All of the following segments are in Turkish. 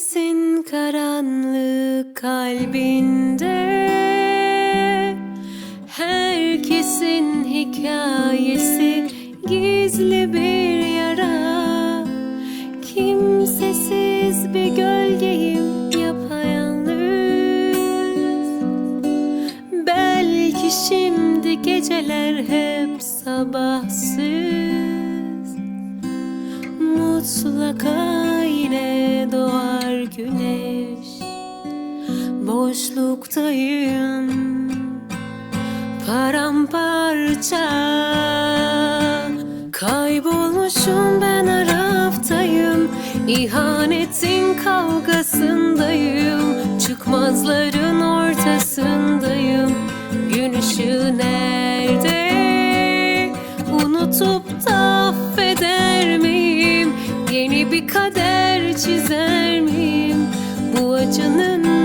Herkesin karanlık kalbinde. Herkesin hikayesi gizli bir yara. Kimsesiz bir gölgeyim yapayalnız. Belki şimdi geceler hep sabahsız. Mutlaka yine doğar güneş. Boşluktayım Paramparça. Kaybolmuşum ben Arap'tayım İhanetin kavgasındayım. Çıkmazların ortasındayım Gün ışığı nerede? Unutup da affeder bir kader çizer miyim? Bu acının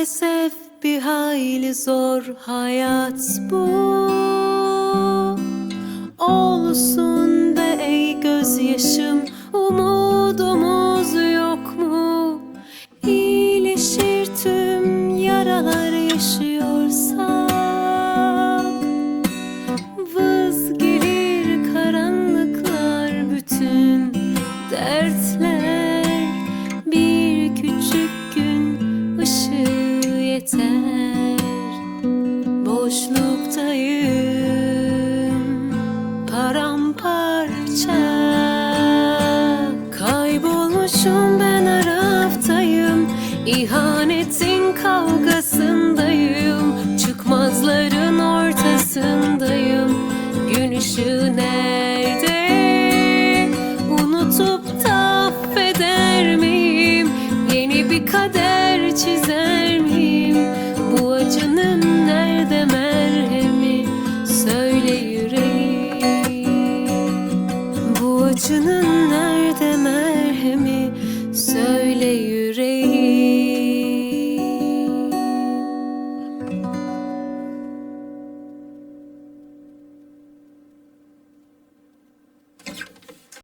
Maalesef bir hayli zor hayat bu Olsun be ey gözyaşım Umudumuz yok mu? İyileşir tüm yaralar yaşıyorsak Boşluktayım paramparça Kaybolmuşum ben Arap'tayım İhanetin kavgasındayım Çıkmazların ortasındayım Gün ışığı nerede? Unutup da affeder miyim? Yeni bir kader çizer miyim? Bu acının merhemi söyle yüreği Bu acının nerede merhemi